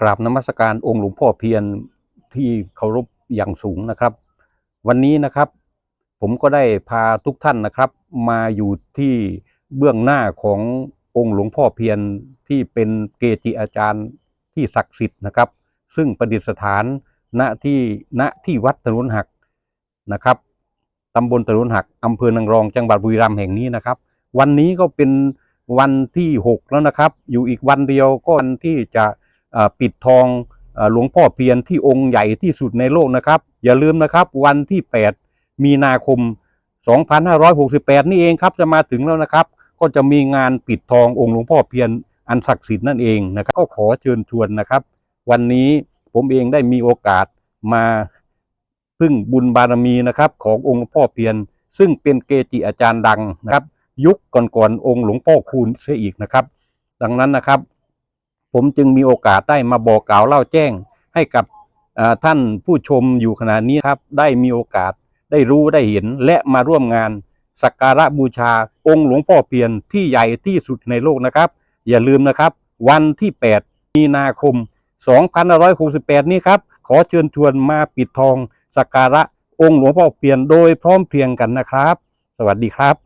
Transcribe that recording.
กราบนมัสการองค์หลวงพ่อเพียรที่เคารพอย่างสูงนะครับ วันนี้นะครับผมก็ได้พาทุกท่านนะครับ มาอยู่ที่เบื้องหน้าขององค์หลวงพ่อเพียรที่เป็นเกจิอาจารย์ที่ศักดิ์สิทธิ์นะครับ ซึ่งประดิษฐานณที่ณที่วัดถนนหักนะครับตำบลถนนหักอำเภอนางรองจังหวัดบุรีรัมย์แห่งนี้นะครับ วันนี้ก็เป็นวันที่ 6 แล้วนะครับ อยู่อีกวันเดียวก็วันที่จะ ปิดทองหลวงพ่อเพียรที่องค์ใหญ่ที่สุดในโลกนะครับ อย่าลืมนะครับวันที่ 8 มีนาคม 2568 นี่เองครับจะมาถึงแล้วนะครับ ก็จะมีงานปิดทององค์หลวงพ่อเพียรอันศักดิ์สิทธิ์นั่นเองนะครับก็ขอเชิญชวนนะครับ วันนี้ผมเองได้มีโอกาสมาพึ่งบุญบารมีนะครับ ขององค์หลวงพ่อเพียรซึ่งเป็นเกจิอาจารย์ดังนะครับ ยุคก่อนๆองค์หลวงพ่อคูณเสียอีกนะครับ ดังนั้นนะครับ ผมจึงมีโอกาสได้มาบอกกล่าวเล่าแจ้ง ให้กับท่านผู้ชมอยู่ขณะนี้ครับ ได้มีโอกาสได้รู้ได้เห็นและมาร่วมงานสักการะบูชาองค์หลวงพ่อเพียรที่ใหญ่ที่สุดในโลกนะครับ อย่าลืมนะครับ วันที่ 8 มีนาคม 2568 นี้ครับ ขอเชิญชวนมาปิดทองสักการะองค์หลวงพ่อเพียรโดยพร้อมเพรียงกันนะครับ สวัสดีครับ